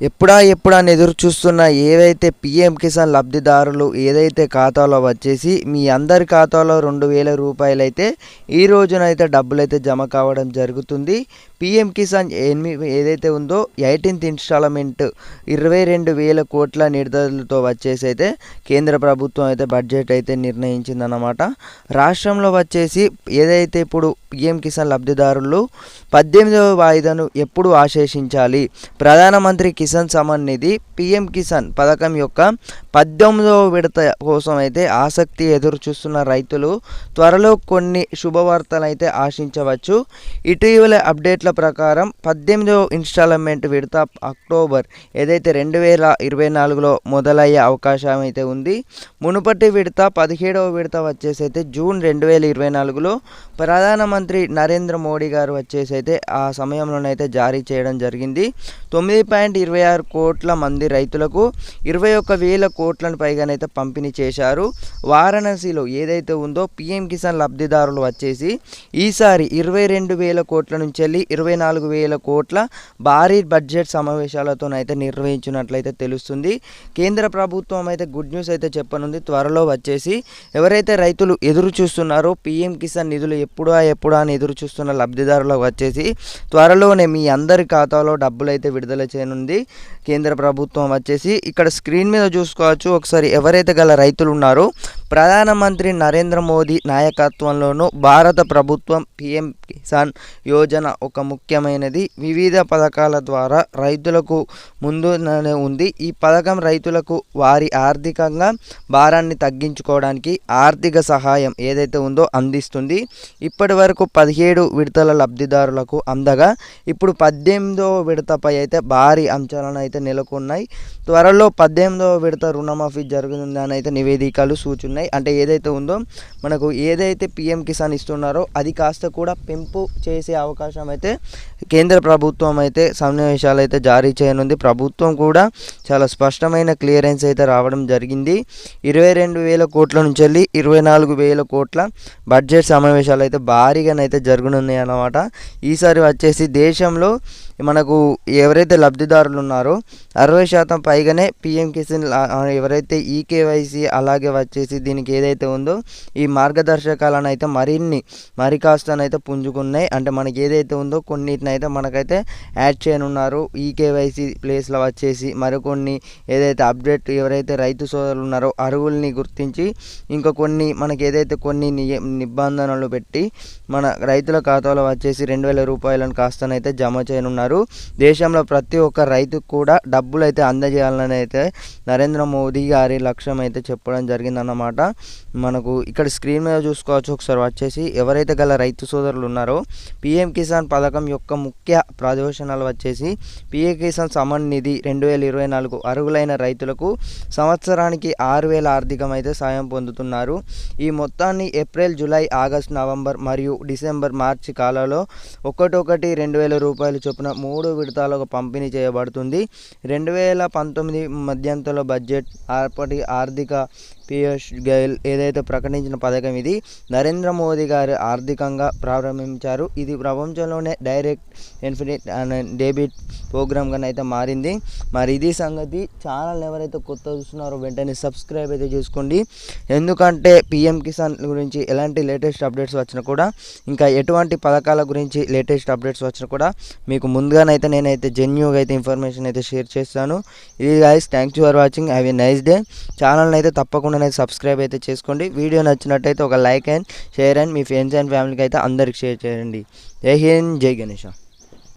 ఎప్పుడా ఎప్పుడా అని ఎదురు చూస్తున్న ఏవైతే పిఎం కిసాన్ లబ్ధిదారులు ఏదైతే ఖాతాలో వచ్చేసి మీ అందరి ఖాతాలో రెండు వేల రూపాయలైతే ఈ రోజునైతే డబ్బులైతే జమ కావడం జరుగుతుంది. పిఎం కిసాన్ ఎనిమిది ఏదైతే ఉందో ఎయిటీన్త్ ఇన్స్టాల్మెంట్ ఇరవై రెండు వేల కోట్ల నిర్ధారణతో వచ్చేసి అయితే కేంద్ర ప్రభుత్వం అయితే బడ్జెట్ అయితే నిర్ణయించిందన్నమాట. రాష్ట్రంలో వచ్చేసి ఏదైతే ఇప్పుడు పిఎం కిసాన్ లబ్ధిదారులు పద్దెనిమిదవ వాయిదాను ఎప్పుడు ఆశేషించాలి? ప్రధానమంత్రి కిసాన్ సమాన్ నిధి పిఎం కిసాన్ పథకం యొక్క పద్దెనిమిదవ విడత కోసం అయితే ఆసక్తి ఎదురు చూస్తున్న రైతులు త్వరలో కొన్ని శుభవార్తలు అయితే ఆశించవచ్చు. ఇటీవల అప్డేట్ అప్డేట్ల ప్రకారం పద్దెనిమిదవ ఇన్స్టాల్మెంట్ విడత అక్టోబర్ ఏదైతే రెండు వేల ఇరవై నాలుగులో మొదలయ్యే అవకాశం అయితే ఉంది మునుపటి విడత పదిహేడవ విడత వచ్చేసి అయితే జూన్ రెండు వేల ఇరవై నాలుగులో ప్రధానమంత్రి నరేంద్ర మోడీ గారు వచ్చేసి అయితే ఆ సమయంలోనైతే జారీ చేయడం జరిగింది. తొమ్మిది పాయింట్ ఇరవై ఆరు కోట్ల మంది రైతులకు ఇరవై ఒక్క వేల కోట్లను పైగానైతే పంపిణీ చేశారు. వారణాసిలో ఏదైతే ఉందో పిఎం కిసాన్ లబ్ధిదారులు వచ్చేసి ఈసారి ఇరవై రెండు వేల కోట్ల నుంచి వెళ్ళి ఇరవై నాలుగు వేల కోట్ల భారీ బడ్జెట్ సమావేశాలతోనైతే నిర్వహించినట్లయితే తెలుస్తుంది. కేంద్ర ప్రభుత్వం అయితే గుడ్ న్యూస్ అయితే చెప్పనుంది. త్వరలో వచ్చేసి ఎవరైతే రైతులు ఎదురు చూస్తున్నారో పిఎం కిసాన్ నిధులు ఎప్పుడా ఎప్పుడా అని ఎదురు చూస్తున్న లబ్ధిదారులకు వచ్చేసి త్వరలోనే మీ అందరి ఖాతాలో డబ్బులు అయితే విడుదల చేయనుంది. కేంద్ర ప్రభుత్వం వచ్చేసి ఇక్కడ స్క్రీన్ మీద చూసుకోవచ్చు. ఒకసారి ఎవరైతే గల రైతులు ఉన్నారో ప్రధానమంత్రి నరేంద్ర మోదీ నాయకత్వంలోనూ భారత ప్రభుత్వం పిఎం కిసాన్ యోజన ఒక ముఖ్యమైనది. వివిధ పథకాల ద్వారా రైతులకు ముందునే ఉంది. ఈ పథకం రైతులకు వారి ఆర్థికంగా భారాన్ని తగ్గించుకోవడానికి ఆర్థిక సహాయం ఏదైతే ఉందో అందిస్తుంది. ఇప్పటి వరకు పదిహేడు విడతల లబ్ధిదారులకు అందగా ఇప్పుడు పద్దెనిమిదవ విడతపై అయితే భారీ అంచనాలు అయితే నెలకొన్నాయి. త్వరలో పద్దెనిమిదవ విడత రుణమాఫీ జరుగుతుందని అయితే నివేదికలు సూచన ఉన్నాయి. అంటే ఏదైతే ఉందో మనకు ఏదైతే పిఎం కిసాన్ ఇస్తున్నారో అది కాస్త కూడా పెంపు చేసే అవకాశం అయితే కేంద్ర ప్రభుత్వం అయితే సన్నివేశాలు అయితే జారీ చేయనుంది. ప్రభుత్వం కూడా చాలా స్పష్టమైన క్లియరెన్స్ అయితే రావడం జరిగింది. ఇరవై రెండు వేల కోట్ల నుంచి వెళ్ళి ఇరవై నాలుగు వేల కోట్ల బడ్జెట్ సమావేశాలు అయితే భారీగానైతే జరగనున్నాయి అన్నమాట ఈసారి వచ్చేసి దేశంలో మనకు ఎవరైతే లబ్ధిదారులు ఉన్నారో అరవై శాతం పైగానే పిఎం కిసాన్ ఎవరైతే ఈకేవైసీ అలాగే వచ్చేసి దీనికి ఏదైతే ఉందో ఈ మార్గదర్శకాలను అయితే మరిన్ని మరి కాస్తనైతే పుంజుకున్నాయి. అంటే మనకి ఏదైతే ఉందో కొన్నిటిని అయితే మనకైతే యాడ్ చేయనున్నారు. ఈకేవైసీ ప్లేస్లో వచ్చేసి మరికొన్ని ఏదైతే అప్డేట్ ఎవరైతే రైతు సోదరులు ఉన్నారో అరువుల్ని గుర్తించి ఇంకా కొన్ని మనకి ఏదైతే కొన్ని నిబంధనలు పెట్టి మన రైతుల ఖాతాలో వచ్చేసి రెండు వేల రూపాయలను కాస్తనైతే జమ చేయనున్నారు. దేశంలో ప్రతి ఒక్క రైతుకు కూడా డబ్బులు అయితే అందజేయాలని అయితే నరేంద్ర మోదీ గారి లక్ష్యం అయితే చెప్పడం జరిగిందన్నమాట. మనకు ఇక్కడ స్క్రీన్ మీద చూసుకోవచ్చు. ఒకసారి వచ్చేసి ఎవరైతే గల రైతు సోదరులు ఉన్నారో పిఎం కిసాన్ పథకం యొక్క ముఖ్య ప్రయోజనాలు వచ్చేసి పిఎం కిసాన్ సమాన్ నిధి రెండు వేల ఇరవై నాలుగు అర్హులైన రైతులకు సంవత్సరానికి ఆరు వేల ఆర్థికం అయితే సాయం పొందుతున్నారు. ఈ మొత్తాన్ని ఏప్రిల్ జూలై ఆగస్ట్ నవంబర్ మరియు డిసెంబర్ మార్చి కాలంలో ఒకటొకటి రెండు వేల రూపాయలు చొప్పున మూడు విడతలకు పంపిణీ చేయబడుతుంది. రెండు వేల పంతొమ్మిది మధ్యంతలో బడ్జెట్ అప్పటి ఆర్థిక పీయూష్ గోయల్ ఏదైతే ప్రకటించిన పథకం ఇది నరేంద్ర మోదీ గారు ఆర్థికంగా ప్రారంభించారు. ఇది ప్రపంచంలోనే డైరెక్ట్ ఇన్ఫినిట్ డెబిట్ ప్రోగ్రామ్గా అయితే మారింది. మరి ఇది సంగతి ఛానల్ ఎవరైతే కొత్త చూస్తున్నారో వెంటనే సబ్స్క్రైబ్ అయితే చేసుకోండి. ఎందుకంటే పిఎం కిసాన్ గురించి ఎలాంటి లేటెస్ట్ అప్డేట్స్ వచ్చినా కూడా ఇంకా ఎటువంటి పథకాల గురించి లేటెస్ట్ అప్డేట్స్ వచ్చినా కూడా మీకు ముందు ముందుగానైతే నేనైతే జెన్యూగా అయితే ఇన్ఫర్మేషన్ అయితే షేర్ చేస్తాను. ఇది thank thanks for watching have a nice day ఛానల్ని అయితే తప్పకుండా సబ్స్క్రైబ్ అయితే చేసుకోండి. వీడియో నచ్చినట్టయితే ఒక లైక్ అండ్ షేర్ అండ్ మీ ఫ్రెండ్స్ అండ్ ఫ్యామిలీకి అయితే అందరికి షేర్ చేయండి. జై హింద్ జై గణేష.